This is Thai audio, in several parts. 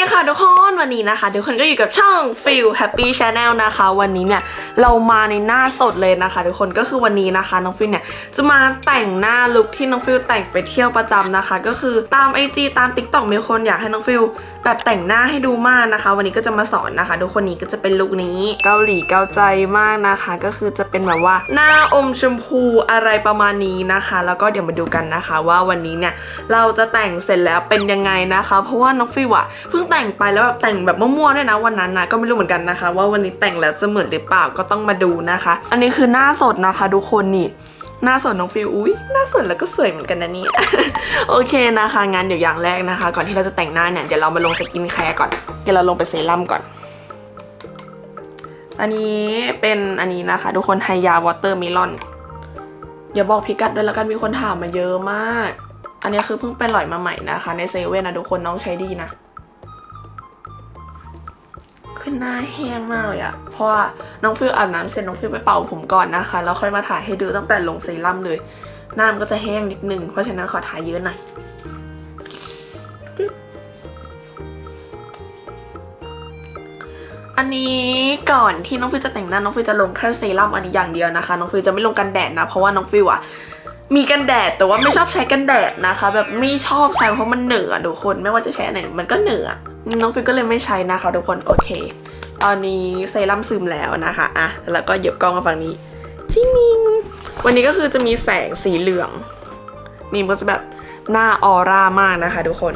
ดีค่ะทุกคนวันนี้นะคะทุกคนก็อยู่กับช่อง Feel Happy Channel นะคะ วันนี้เนี่ยเรามาในหน้าสดเลยนะคะ ทุกคนก็คือวันนี้นะคะน้องฟิลเนี่ยจะมาแต่งหน้าลุคที่น้องฟิลแต่งไปเที่ยวประจำนะคะ ก็คือตาม IG ตาม TikTok มีคนอยากให้น้องฟิลแบบแต่งหน้าให้ดูมากนะคะ วันนี้ก็จะมาสอนนะคะทุกคนนี้ก็จะเป็นลุคนี้เกาหลีเกาใจมากนะคะ ก็คือจะเป็นแบบว่าหน้าอมชมพูอะไรประมาณนี้นะคะ แล้วก็เดี๋ยวมาดูกันนะคะ ว่าวันนี้เนี่ยเราจะแต่งเสร็จแล้วเป็นยังไงนะคะ เพราะว่าน้องฟิวอะเพิ่งแต่งไปแล้วแบบแต่งแบบมั่วๆด้วยนะวันนั้นนะก็ไม่รู้เหมือนกันนะคะ ว่าวันนี้แต่งแล้วจะเหมือนหรือเปล่าก็ต้องมาดูนะคะ อันนี้คือหน้าสดนะคะ ทุกคนนี่หน้าสดน้องฟิวอุ้ยหน้าสดแล้วก็สวยเหมือนกันนะนี่ โอเคนะคะงั้นเดี๋ยวอย่างแรกนะคะ ก่อนที่เราจะแต่งหน้าเนี่ยเดี๋ยวเรามาลงสกินแคร์ก่อนเดี๋ยวเราลงไปเซรั่มก่อน อันนี้เป็นอันนี้นะคะ ทุกคนไฮยาวอเตอร์เมลอนอย่าบอกพิกัดด้วยแล้วกันมีคนถามมาเยอะมาก อันนี้คือเพิ่งไปหล่อยมาใหม่นะคะ ในเซเว่นนะทุกคนน้องใช้ดีนะ ขึ้นหน้าแห้งมากเลยอะเพราะว่าน้องฟิลอาบน้ำเสร็จน้องฟิลไปเป่าผมก่อนนะคะ แล้วค่อยมาถ่ายให้ดูตั้งแต่ลงเซรั่มเลย หน้ามันก็จะแห้งนิดนึง เพราะฉะนั้นขอถ่ายเยอะหน่อยอันนี้ก่อนที่น้องฟิลจะแต่งหน้าน้องฟิลจะลงแค่เซรั่มอันนี้อย่างเดียวนะคะ น้องฟิลจะไม่ลงกันแดดนะ เพราะว่าน้องฟิลอะมีกันแดดแต่ว่าไม่ชอบใช้กันแดดนะคะ แบบไม่ชอบใช้เพราะมันเหนือทุกคนไม่ว่าจะใช้อันไหนมันก็เหนือ น้องฟิลก็เลยไม่ใช้นะคะทุกคนโอเค ตอนนี้เซรั่มซึมแล้วนะคะอะแล้วก็เหยียบกล้องมาฝั่งนี้จิมิงวันนี้ก็คือจะมีแสงสีเหลืองนี่มันจะแบบหน้าออร่ามากนะคะ ทุกคน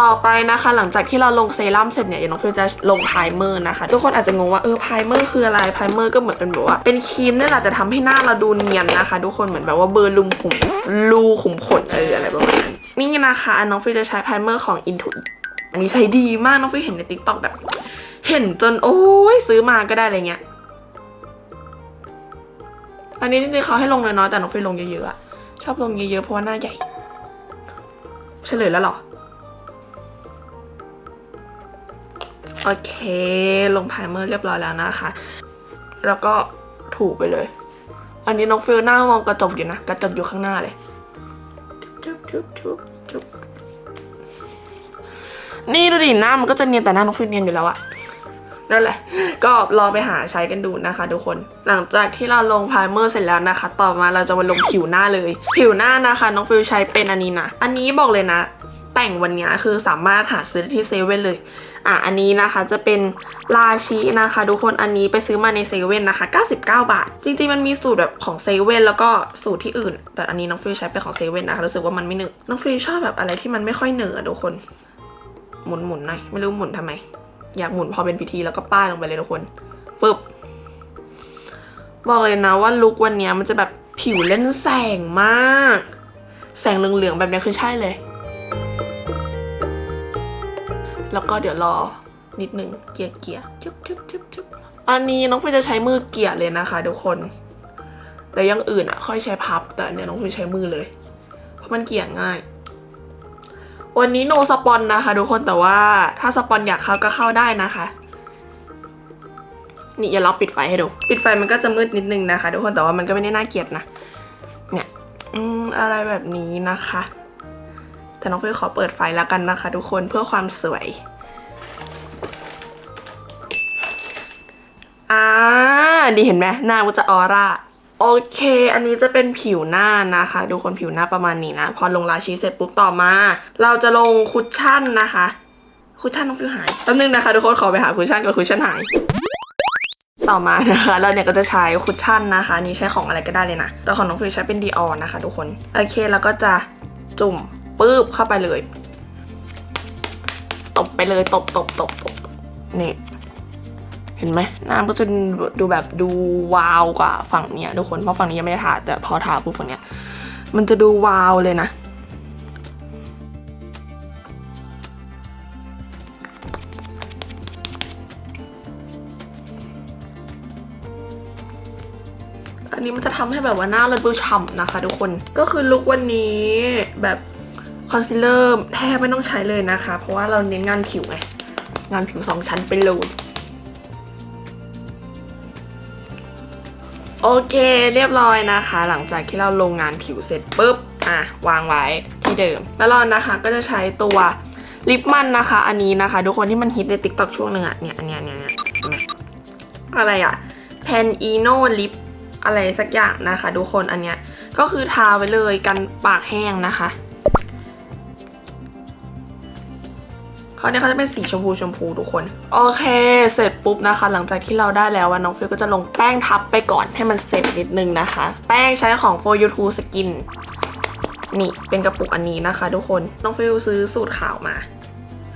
ต่อไปนะคะ หลังจากที่เราลงเซรั่มเสร็จเนี่ยน้องฟิลจะลงไพรเมอร์นะคะ ทุกคนอาจจะงงว่าเออไพรเมอร์คืออะไรไพรเมอร์ก็เหมือนเป็นแบบว่าเป็นครีมนี่แหละแต่ทำให้หน้าเราดูเนียนนะคะ ทุกคนเหมือนแบบว่าเบอร์ลุมขุมรูขุมขนเอออะไรประมาณนั้นนี่นะคะน้องฟิลจะใช้ไพรเมอร์ของ Into อันนี้ใช้ดีมากน้องฟิลเห็นใน t ิ k t o k แบบ เห็นจนโอ้ยซื้อมาก็ได้อะไรเงี้ย อันนี้จริงๆเขาให้ลงน้อยๆแต่น้องฟิลลงเยอะๆอะชอบลงเยอะๆเพราะว่าหน้าใหญ่ เฉลยแล้วหรอ โอเค ลงไพรเมอร์เรียบร้อยแล้วนะคะ แล้วก็ถูไปเลย อันนี้น้องฟิลหน้ามองกระจกอยู่นะ กระจกอยู่ข้างหน้าเลยจุ๊บจุ๊บจุ๊บจุ๊บ นี่ดูดิหน้ามันก็จะเนียนแต่หน้าน้องฟิลเนียนอยู่แล้วอะนั่นแหละ ก็ลองไปหาใช้กันดูนะคะทุกคน หลังจากที่เราลงไพรเมอร์เสร็จแล้วนะคะ ต่อมาเราจะมาลงผิวหน้าเลย ผิวหน้านะคะน้องฟิลใช้เป็นอันนี้นะ อันนี้บอกเลยนะ แต่งวันนี้คือสามารถหาซื้อที่เซเว่นเลย อะอันนี้นะคะจะเป็นลาชินะคะ ทุกคน อันนี้ไปซื้อมาในเซเว่นนะคะ 99 บาท จริงๆมันมีสูตรแบบของเซเว่นแล้วก็สูตรที่อื่น แต่อันนี้น้องฟิลใช้เป็นของเซเว่นนะคะ รู้สึกว่ามันไม่เหนือน้องฟิลชอบแบบอะไรที่มันไม่ค่อยเหนือทุกคน หมุนหมุนๆหน่อยไม่รู้หมุนทำไม อยากหมุนพอเป็นพิธีแล้วก็ป้ายลงไปเลยทุกคนปึ๊บบอกเลยนะว่าลุควันนี้มันจะแบบผิวเล่นแสงมาก แสงเหลืองๆแบบนี้คือใช่เลย แล้วก็เดี๋ยวรอนิดนึงเกียร์เกียร์จุ๊บจุ๊บจุ๊บจุ๊บอันนี้น้องฟิวจะใช้มือเกียร์เลยนะคะทุกคนแล้วยังอื่นอะ ค่อยใช้พับแต่เนี่ยน้องฟิวใช้มือเลย เพราะมันเกี่ยง่าย วันนี้โนสปอนนะคะทุกคนแต่ว่าถ้าสปอนอยากเข้าก็เข้าได้นะคะ นี่อย่าเราปิดไฟให้ดู ปิดไฟมันก็จะมืดนิดนึงนะคะทุกคนแต่ว่ามันก็ไม่ได้น่าเกลียดนะ เนี่ยอืมอะไรแบบนี้นะคะ แต่น้องฟิวขอเปิดไฟแล้วกันนะคะ ทุกคนเพื่อความสวยอ่าดีเห็นไหมหน้ามันจะออร่า โอเค อันนี้จะเป็นผิวหน้านะคะทุกคนผิวหน้าประมาณนี้นะ พอลงราชีเสร็จปุ๊บต่อมา เราจะลงคุชชั่นนะคะ คุชชั่นน้องฟิวหายแป๊บนึงนะคะทุกคนขอไปหาคุชชั่นกับคุชชั่นหายต่อมานะคะเราเนี่ยก็จะใช้คุชชั่นนะคะ นี่ใช้ของอะไรก็ได้เลยนะ แต่ของน้องฟิวใช้เป็นดีออนะคะ ทุกคน โอเคแล้วก็จะจุ่มปื๊บเข้าไปเลย ตบไปเลยตบตบตบตบนี่ เห็นไหมหน้าก็จะดูแบบดูวาวกว่าฝั่งเนี้ยทุกคนเพราะฝั่งนี้ยังไม่ได้ทาแต่พอทาปุ๊บฝั่งเนี้ยมันจะดูวาวเลยนะอันนี้มันจะทำให้แบบว่าหน้าเราดูฉ่ำนะคะทุกคนก็คือลุควันนี้แบบคอนซีลเลอร์แทบไม่ต้องใช้เลยนะคะ เพราะว่าเราเน้นงานผิวไงงานผิวสองชั้นไปเลย โอเคเรียบร้อยนะคะ หลังจากที่เราลงงานผิวเสร็จปุ๊บอะวางไว้ที่เดิม แล้วเรานะคะก็จะใช้ตัวลิปมันนะคะ อันนี้นะคะ ทุกคนที่มันฮิตในติ๊กต็อกช่วงหนึ่งอะเนี่ยอันเนี้ยเนี่ยเนี่ยอะไรอะแพนอีโนลิปอะไรสักอย่างนะคะ ทุกคนอันเนี้ยก็คือทาไว้เลยกันปากแห้งนะคะ เขาเนี่ยเขาจะเป็นสีชมพูชมพูทุกคน โอเค เสร็จปุ๊บนะคะ หลังจากที่เราได้แล้วว่าน้องฟิลก็จะลงแป้งทับไปก่อนให้มันเสร็จนิดนึงนะคะ แป้งใช้ของ For You To Skin นี่เป็นกระปุกอันนี้นะคะ ทุกคนน้องฟิลซื้อสูตรขาวมา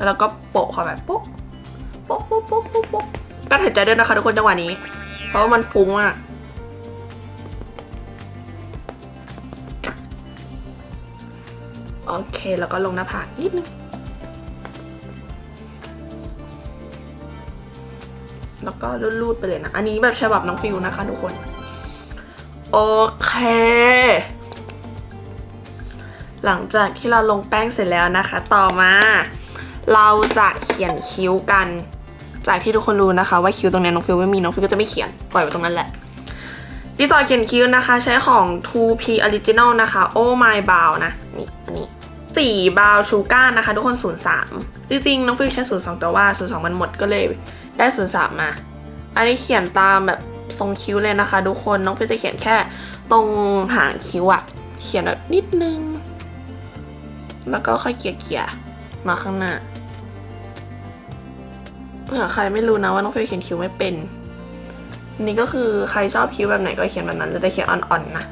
แล้วก็โปะเขาแบบโป๊ะโป๊ะโป๊ะโป๊ะโป๊ะโป๊ะก็หายใจด้วยนะคะ ทุกคนจังหวะนี้ เพราะว่ามันฟุ้งอะโอเค แล้วก็ลงหน้าผากนิดนึง แล้วก็รูดๆไปเลยนะ อันนี้แบบฉบับน้องฟิวนะคะทุกคน โอเค หลังจากที่เราลงแป้งเสร็จแล้วนะคะ ต่อมา เราจะเขียนคิ้วกัน จากที่ทุกคนรู้นะคะ ว่าคิ้วตรงนี้น้องฟิวไม่มีน้องฟิวก็จะไม่เขียนปล่อยไว้ตรงนั้นแหละดินสอเขียนคิ้วนะคะ ใช้ของ 2P Original นะคะ Oh My Brow นะนี่อันนี้สีบาวชูก้านะคะ ทุกคน 03 จริงๆ น้องฟิวใช้ 02 แต่ว่า 02 มันหมดก็เลย ได้03มมา อันนี้เขียนตามแบบทรงคิ้วเลยนะคะ ทุกคนน้องฟิจะเขียนแค่ตรงหางคิ้วอะเขียนแบบนิดนึง แล้วก็ค่อยเกี่ยเกี่ยมาข้างหน้าเผื่อใครไม่รู้นะว่าน้องเฟยเขียนคิ้วไม่เป็น นี่ก็คือใครชอบคิ้วแบบไหนก็เขียนแบบนั้นแต่เขียนอ่อนๆนะ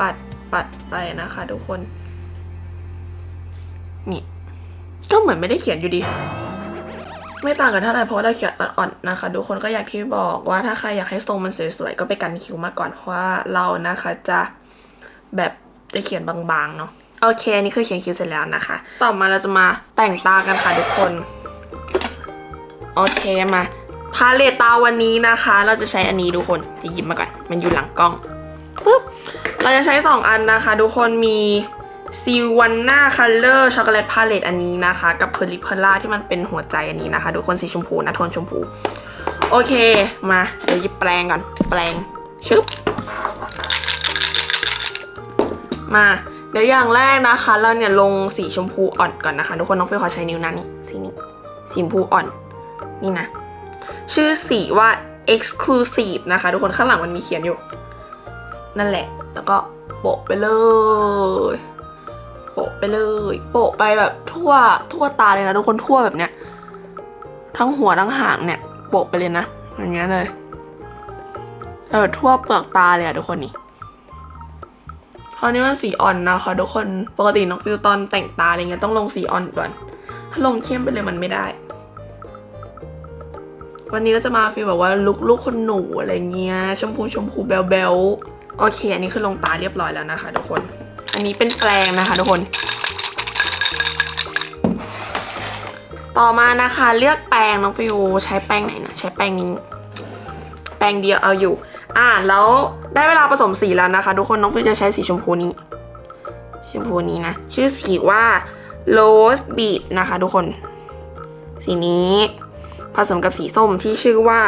ปัดปัดไปนะคะทุกคน นี่ ก็เหมือนไม่ได้เขียนอยู่ดี ไม่ต่างกันเท่าไหร่เพราะว่าเราเขียนอ่อนๆนะคะทุกคนก็อยากที่บอกว่าถ้าใครอยากให้ทรงมันสวยๆก็ไปกันคิ้วมาก่อนเพราะว่าเรานะคะจะแบบจะเขียนบางๆเนาะโอเคอันนี่คือเขียนคิ้วเสร็จแล้วนะคะ ต่อมาเราจะมาแต่งตากันค่ะทุกคนโอเคมาพาเลตตาวันนี้นะคะ เราจะใช้อันนี้ทุกคนจะหยิบมาก่อนมันอยู่หลังกล้องปุ๊บเราจะใช้ 2 อันนะคะ ทุกคนมี ซีวันน่าคัลเลอร์ช็อกโกแลตพาเลตอันนี้นะคะ กับเพอร์ลิเพอร่าที่มันเป็นหัวใจอันนี้นะคะ ทุกคนสีชมพูนะโทนชมพู โอเคมาเดี๋ยวหยิบแปรงก่อน แปรงชึบมาเดี๋ยวอย่างแรกนะคะ เราเนี่ยลงสีชมพูอ่อนก่อนนะคะ ทุกคนน้องเฟยขอใช้นิ้วนะนี่สีนี้สีชมพูอ่อน นี่นะ ชื่อสีว่า exclusive นะคะ ทุกคนข้างหลังมันมีเขียนอยู่ นั่นแหละ แล้วก็โปะไปเลย โปะไปเลย โปะไปแบบทั่วทั่วตาเลยนะทุกคนทั่วแบบเนี้ย ทั้งหัวทั้งหางเนี่ย โปะไปเลยนะอย่างเงี้ยเลยเออทั่วเปลือกตาเลยอะทุกคนนี่คราวนี้มันสีอ่อนนะคะทุกคนปกติน้องฟิลตอนแต่งตาอะไรเงี้ยต้องลงสีอ่อนก่อน ถ้าลงเข้มไปเลยมันไม่ได้ วันนี้เราจะมาฟีลแบบว่าลุกลูกคนหนูอะไรเงี้ยชมพูชมพูเบลเบลโอเค อันนี้คือลงตาเรียบร้อยแล้วนะคะทุกคน อันนี้เป็นแปรงนะคะทุกคน ต่อมานะคะเลือกแปรงน้องฟิวใช้แปรงไหนนะใช้แปรงนี้ แปรงเดียวเอาอยู่ อ่าแล้วได้เวลาผสมสีแล้วนะคะ ทุกคนน้องฟิวจะใช้สีชมพูนี้ ชมพูนี้นะ ชื่อสีว่า Rose Beat นะคะ ทุกคน สีนี้ผสมกับสีส้มที่ชื่อว่า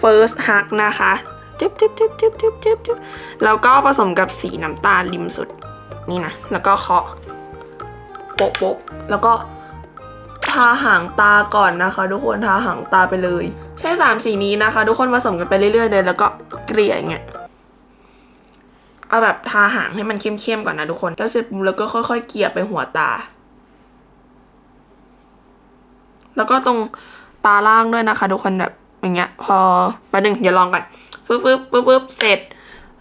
First Hug นะคะ จึ๊บจึ๊บจึ๊บจึ๊บจึ๊บจึ๊บจึ๊บแล้วก็ผสมกับสีน้ำตาลริมสุดนี่นะ แล้วก็เคาะโปะโปะแล้วก็ทาหางตาก่อนนะคะ ทุกคนทาหางตาไปเลย ใช้สามสีนี้นะคะ ทุกคนผสมกันไปเรื่อยๆเลย แล้วก็เกลี่ยอย่างเงี้ยเอาแบบทาหางให้มันเข้มๆก่อนนะทุกคน แล้วเสร็จปุ๊บแล้วก็ค่อยๆเกลี่ยไปหัวตา แล้วก็ตรงตาล่างด้วยนะคะ ทุกคนแบบอย่างเงี้ย พอแป๊บนึงเดี๋ยวลองก่อน ฟึบฟึบฟึบฟึบเสร็จ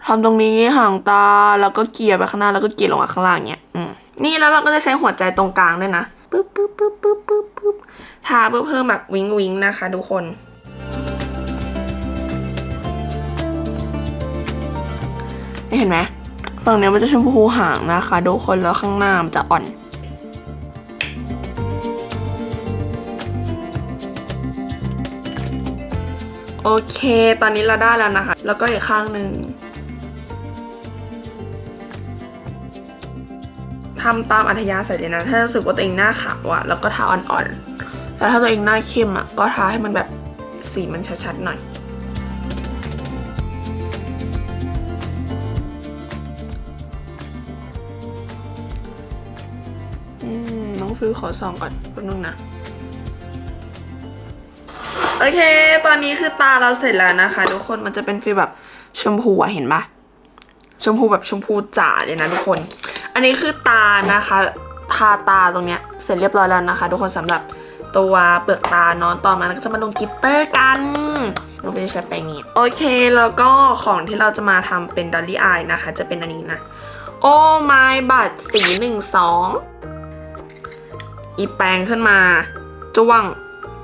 ทำตรงนี้หางตาแล้วก็เกลี่ยไปข้างหน้าแล้วก็เกลี่ยลงมาข้างล่างเงี้ยอืมนี่แล้วเราก็จะใช้หัวใจตรงกลางด้วยนะปึ๊บปึ๊บปึ๊บปึ๊บปึ๊บปึ๊บทาเพื่อเพิ่มแบบวิงวิงนะคะทุกคน นี่เห็นไหมฝั่งเนี้ยมันจะชมพูหางนะคะทุกคนแล้วข้างหน้ามันจะอ่อน โอเค ตอนนี้เราได้แล้วนะคะ แล้วก็อีกข้างหนึ่งทำตามอัธยาศัยเลยนะ ถ้ารู้สึกว่าตัวเองหน้าขาวอะแล้วก็ทาอ่อนๆแล้วถ้าตัวเองหน้าเข้มอะก็ทาให้มันแบบสีมันชัดๆหน่อยอืมฟิวขอส่องก่อนแป๊บนึงนะ โอเค ตอนนี้คือตาเราเสร็จแล้วนะคะ ทุกคนมันจะเป็นฟีลแบบชมพูอะเห็นปะชมพูแบบชมพูจ๋าเลยนะทุกคน อันนี้คือตานะคะ ทาตาตรงเนี้ยเสร็จเรียบร้อยแล้วนะคะ ทุกคนสำหรับตัวเปลือกตาเนอนต่อมาเราก็จะมาลงกิตเตอร์กันเราจะใช้แปรงนี้โอเค แล้วก็ของที่เราจะมาทำเป็นดอลลี่อายนะคะ จะเป็นอันนี้นะ โอ้ไม้บัตรสีหนึ่งสองอีแปรงขึ้นมาจ้วง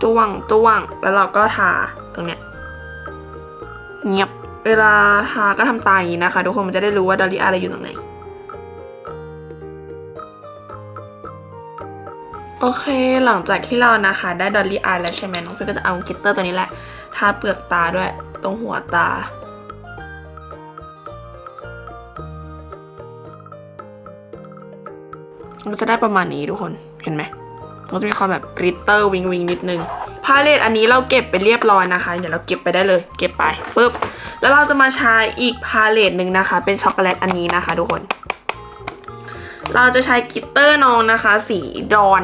จ้วงจ้วง แล้วเราก็ทาตรงเนี้ยเงียบเวลาทาก็ทำตาอย่างนี้นะคะ ทุกคนมันจะได้รู้ว่าดอลลี่อายเรอยู่ตรงไหนโอเค หลังจากที่เรานะคะ ได้ดอลลี่อายแล้วใช่ไหมน้องฟิก็จะเอากิตเตอร์ตัวนี้แหละ ทาเปลือกตาด้วย ตรงหัวตามันก็จะได้ประมาณนี้ทุกคน เห็นไหม มันก็จะมีความแบบกริตเตอร์วิงวิงนิดนึงพาเลตอันนี้เราเก็บไปเรียบร้อยนะคะ เดี๋ยวเราเก็บไปได้เลย เก็บไปฟึบแล้วเราจะมาใช้อีกพาเลตหนึ่งนะคะ เป็นช็อกโกแลตอันนี้นะคะ ทุกคน เราจะใช้กลิตเตอร์น้องนะคะ สีดอน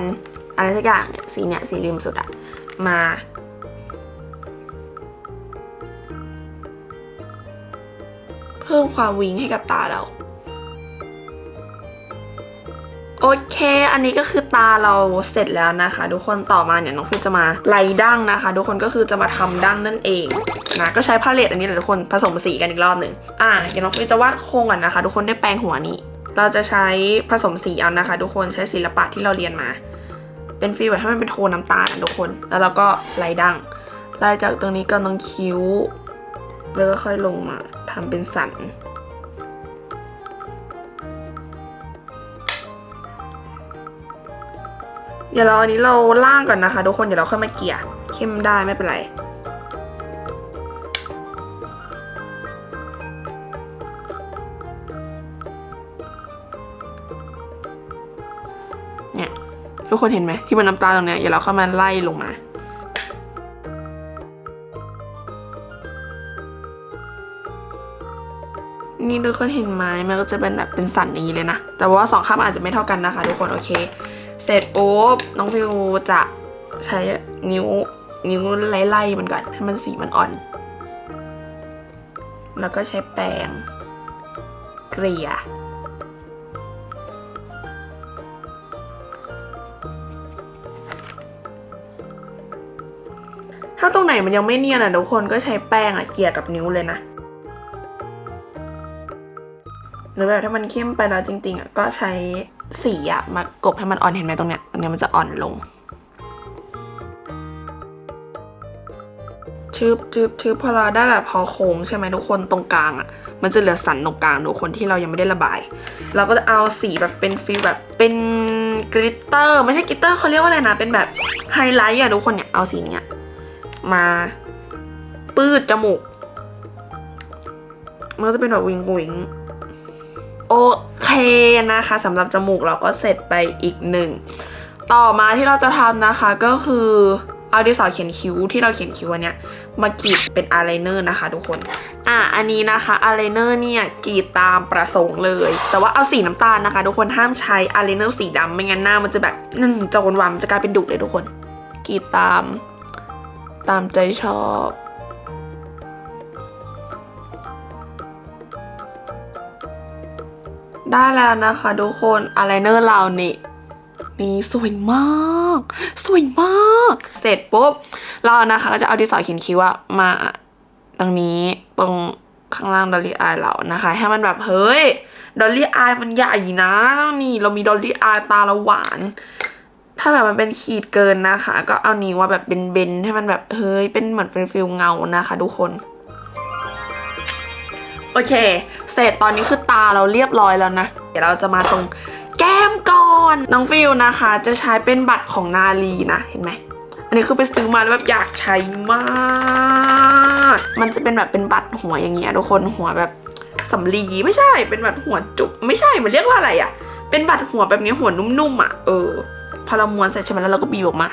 อะไรสักอย่างเนี่ยสีเนี่ยสีริมสุดอะมาเพิ่มความวิงให้กับตาเรา โอเค อันนี้ก็คือตาเราเสร็จแล้วนะคะ ทุกคนต่อมาเนี่ยน้องฟิวจะมาไล่ดั้งนะคะ ทุกคนก็คือจะมาทำดั้งนั่นเองนะก็ใช้พาเลตอันนี้แหละทุกคนผสมสีกันอีกรอบหนึ่งอะเดี๋ยวน้องฟิวจะวาดโครงก่อนนะคะ ทุกคนได้แปรงหัวนี้ เราจะใช้ผสมสีเอานะคะ ทุกคนใช้ศิลปะที่เราเรียนมา เป็นฟีลแบบให้มันเป็นโทนน้ำตาลนะทุกคน แล้วเราก็ไล่ดั้งไล่จากตรงนี้ก็ตรงคิ้วแล้วก็ค่อยลงมาทำเป็นสัน เดี๋ยวเราอันนี้เราล่างก่อนนะคะ ทุกคนเดี๋ยวเราค่อยมาเกี่ยเข้มได้ไม่เป็นไรเนี่ยทุกคนเห็นไหมที่มันน้ำตาลตรงเนี้ยเดี๋ยวเราเข้ามาไล่ลงมานี่ทุกคนเห็นไหมมันก็จะเป็นแบบเป็นสันอย่างนี้เลยนะ แต่ว่าสองข้างอาจจะไม่เท่ากันนะคะ ทุกคนโอเค เสร็จปุ๊บน้องฟิวจะใช้นิ้วนิ้วไล่ๆมันก่อนให้มันสีมันอ่อน แล้วก็ใช้แปรงเกลี่ยถ้าตรงไหนมันยังไม่เนียนอะทุกคนก็ใช้แป้งอะเกลี่ยกับนิ้วเลยนะหรือแบบถ้ามันเข้มไปแล้วจริงๆอะก็ใช้ สีอะมากบให้มันอ่อนเห็นไหมตรงเนี้ยตรงเนี้ยมันจะอ่อนลงชืบชืบชืบพอเราได้แบบพอโค้งใช่ไหมทุกคนตรงกลางอะ มันจะเหลือสันตรงกลางทุกคนที่เรายังไม่ได้ระบาย เราก็จะเอาสีแบบเป็นฟิลแบบเป็นกริตเตอร์ไม่ใช่กริตเตอร์เขาเรียกว่าอะไรนะ เป็นแบบไฮไลท์อะทุกคนเนี่ยเอาสีเนี้ยมาปืดจมูกมันก็จะเป็นแบบวิงวิงโอ เคนะคะสำหรับจมูกเราก็เสร็จไปอีกหนึ่ง ต่อมาที่เราจะทำนะคะก็คือเอาดินสอเขียนคิ้วที่เราเขียนคิ้วอันเนี้ยมากรีดเป็นอายไลเนอร์นะคะทุกคน อะอันนี้นะคะอายไลเนอร์เนี่ยกรีดตามประสงค์เลย แต่ว่าเอาสีน้ำตาลนะคะ ทุกคนห้ามใช้อายไลเนอร์สีดำไม่งั้นหน้ามันจะแบบนั่นจะวนวานมันจะกลายเป็นดุเลยทุกคนกรีดตาม ตามใจชอบ ได้แล้วนะคะทุกคนอายไลเนอร์เรานี่นี่สวยมาก สวยมาก เสร็จปุ๊บ เรานะคะก็จะเอาดินสอเขียนคิ้วอะมาตรงนี้ตรงข้างล่างดอลลี่อายเรานะคะ ให้มันแบบเฮ้ยดอลลี่อายมันใหญ่นะนี่เรามีดอลลี่อายตาละหวาน ถ้าแบบมันเป็นขีดเกินนะคะ ก็เอานิ้ว่าแบบเป็นเบนๆให้มันแบบเฮ้ยเป็นเหมือนเป็นฟิลเงานะคะ ทุกคน โอเค เสร็จตอนนี้คือตาเราเรียบร้อยแล้วนะ เดี๋ยวเราจะมาตรงแก้มก่อน น้องฟิลนะคะ จะใช้เป็นบัตรของนาลีนะ เห็นไหม อันนี้คือไปซื้อมาแล้วแบบอยากใช้มาก มันจะเป็นแบบเป็นบัตรหัวอย่างเงี้ยทุกคนหัวแบบสำลีไม่ใช่ เป็นแบบหัวจุกไม่ใช่ มันเรียกว่าอะไรอะ่ะ เป็นบัตรหัวแบบนี้หัวนุ่มๆอะ่ะ เออ พอเราม้วนเสร็จใช่ไหมแล้วเราก็บีบออกมา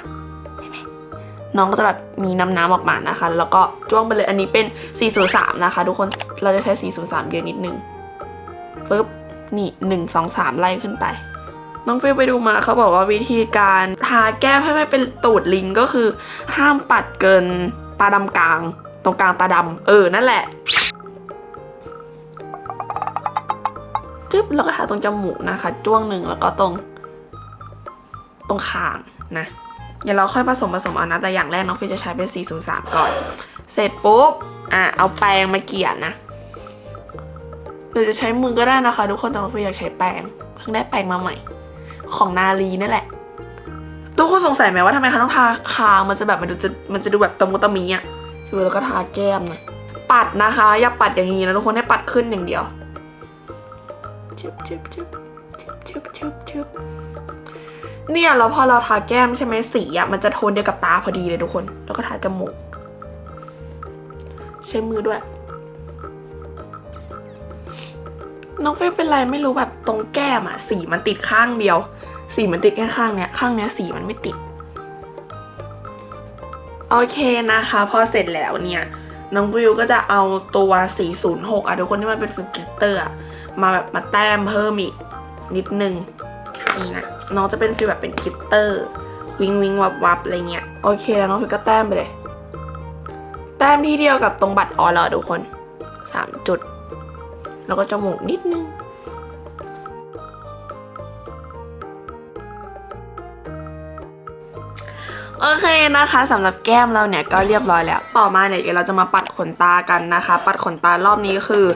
น้องก็จะแบบมีน้ำน้ำๆออกมานะคะ แล้วก็จ้วงไปเลยอันนี้เป็น 403 นะคะ ทุกคนเราจะใช้ 403 เยอะนิดนึงปึ๊บนี่ 1 2 3 ไล่ขึ้นไป น้องฟิลไปดูมาเขาบอกว่าวิธีการทาแก้มให้ไม่เป็นตูดลิงก็คือ ห้ามปัดเกินตาดำกลาง ตรงกลางตาดำเออ นั่นแหละจึ๊บแล้วก็ทาตรงจมูกนะคะ จ้วงหนึ่งแล้วก็ตรง ตรงคางนะ เดี๋ยวเราค่อยผสมผสมเอานะแต่อย่างแรกน้องฟิลจะใช้เป็น 403 ก่อน เสร็จปุ๊บอะเอาแปรงมาเกี่ยนะหรือจะใช้มือก็ได้นะคะ ทุกคนแต่น้องฟิลอยากใช้แปรงเพิ่งได้แปรงมาใหม่ ของนาลีนี่แหละทุกคนสงสัยไหมว่าทำไมเขาต้องทาคางมันจะแบบมันจะมันจะดูแบบตะมุตะมีอะคือแล้วก็ทาแก้มนะปัดนะคะ อย่าปัดอย่างนี้นะทุกคนให้ปัดขึ้นอย่างเดียวชึบชึบชึบชึบชึบชึบชึบ เนี่ยแล้วพอเราทาแก้มใช่ไหมสีอะมันจะโทนเดียวกับตาพอดีเลยทุกคน แล้วก็ทาจมูก ใช้มือด้วย น้องเฟยเป็นไรไม่รู้แบบตรงแก้มอะสีมันติดข้างเดียว สีมันติดแค่ข้างเนี้ยข้างเนี้ยสีมันไม่ติด โอเคนะคะ พอเสร็จแล้วเนี่ยน้องวิวก็จะเอาตัว 406 อะทุกคนที่มันเป็นฟิลกลิตเตอร์มาแบบมาแต้มเพิ่มอีกนิดนึง นี่นะน้องจะเป็นฟิลแบบเป็นคิตเตอร์ วิงวิงวับวับอะไรเงี้ยโอเคแล้วน้องฟิวก็แต้มไปเลย แต้มที่เดียวกับตรงบัตรออลแล้วทุกคนสามจุด แล้วก็จมูกนิดนึง โอเคนะคะสำหรับแก้มเราเนี่ยก็เรียบร้อยแล้ว ต่อมาเนี่ยเดี๋ยวเราจะมาปัดขนตากันนะคะ ปัดขนตารอบนี้คือ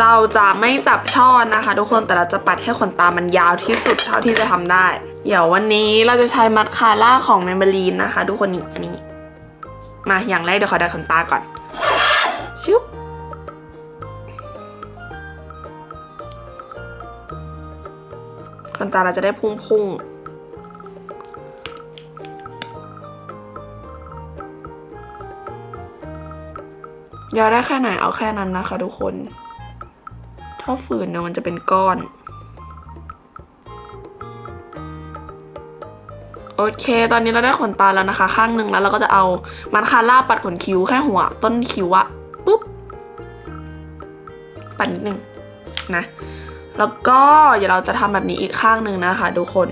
เราจะไม่จับช่อนะคะ ทุกคนแต่เราจะปัดให้ขนตามันยาวที่สุดเท่าที่จะทำได้ เดี๋ยววันนี้เราจะใช้มัสคาร่าของเมมเบลีนนะคะ ทุกคนนี่อันนี้ มาอย่างแรกเดี๋ยวขอดัดขนตาก่อนชึบขนตาเราจะได้พุ่งพุ่ ยาวได้แค่ไหนเอาแค่นั้นนะคะทุกคน ถ้าฝืนเนี่ยมันจะเป็นก้อน โอเค ตอนนี้เราได้ขนตาแล้วนะคะ ข้างหนึ่งแล้วเราก็จะเอามันคาร่าปัดขนคิ้วแค่หัว ต้นคิ้วอะปุ๊บ ปัดนิดนึงนะ แล้วก็เดี๋ยวเราจะทำแบบนี้อีกข้างหนึ่งนะคะทุกคน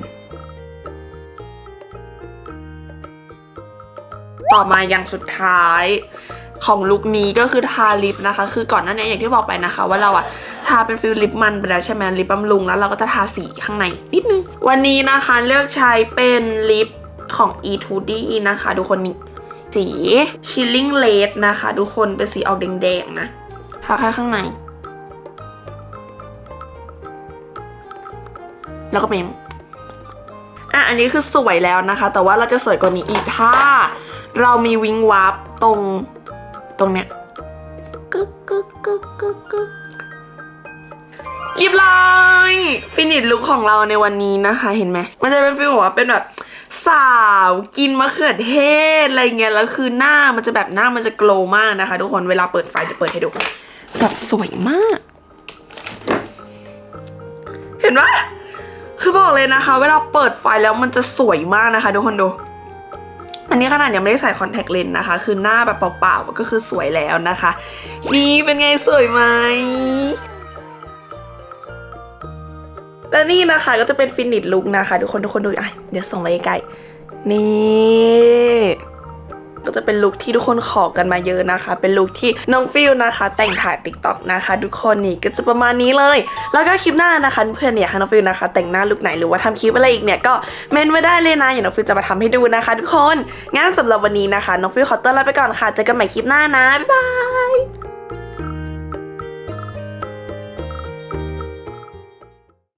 ต่อมาอย่างสุดท้าย ของลุคนี้ก็คือทาลิปนะคะ คือก่อนหน้านี้อย่างที่บอกไปนะคะ ว่าเราอะทาเป็นฟิลลิปมันไปแล้วใช่ไหมลิปบำรุงแล้วเราก็จะทาสีข้างในนิดนึง วันนี้นะคะเลือกใช้เป็นลิปของ E2D นะคะทุกคนนี่สี Chilling Red นะคะทุกคนเป็นสีออกแดงๆนะทาแค่ข้างใน แล้วก็เมมอะอันนี้คือสวยแล้วนะคะ แต่ว่าเราจะสวยกว่านี้อีกถ้า เรามีวิงวับตรง ตรงเนี้ยกึกกึกกึกกึกกึกเรียบร้อยฟินิชลุคของเราในวันนี้นะคะเห็นไหมมันจะเป็นฟีลแบบว่าเป็นแบบสาวกินมะเขือเทศอะไรเงี้ยแล้วคือหน้ามันจะแบบหน้ามันจะโกลว์มากนะคะ ทุกคนเวลาเปิดไฟจะเปิดให้ดูแบบสวยมาก เห็นปะคือบอกเลยนะคะ เวลาเปิดไฟแล้วมันจะสวยมากนะคะ ทุกคนดู อันนี้ขนาดยังไม่ได้ใส่คอนแทคเลนส์นะคะ คือหน้าแบบเปล่าๆก็คือสวยแล้วนะคะ นี่เป็นไงสวยไหมและนี่นะคะก็จะเป็นฟินิชลุกนะคะ ทุกคนทุกคนดูอะเดี๋ยวส่งไปใกล้ๆนี่ ก็จะเป็นลุคที่ทุกคนขอกันมาเยอะนะคะ เป็นลุคที่น้องฟิลนะคะ แต่งถ่ายติ๊กต็อกนะคะ ทุกคนนี่ก็จะประมาณนี้เลย แล้วก็คลิปหน้านะคะเพื่อนๆอยากให้น้องฟิลนะคะ แต่งหน้าลุคไหนหรือว่าทำคลิปอะไรอีกเนี่ยก็เมนไว้ได้เลยนะอย่างน้องฟิลจะมาทำให้ดูนะคะ ทุกคนงั้นสำหรับวันนี้นะคะน้องฟิลขอตัวลาไปก่อนค่ะเจอกันใหม่คลิปหน้านะบ๊ายบาย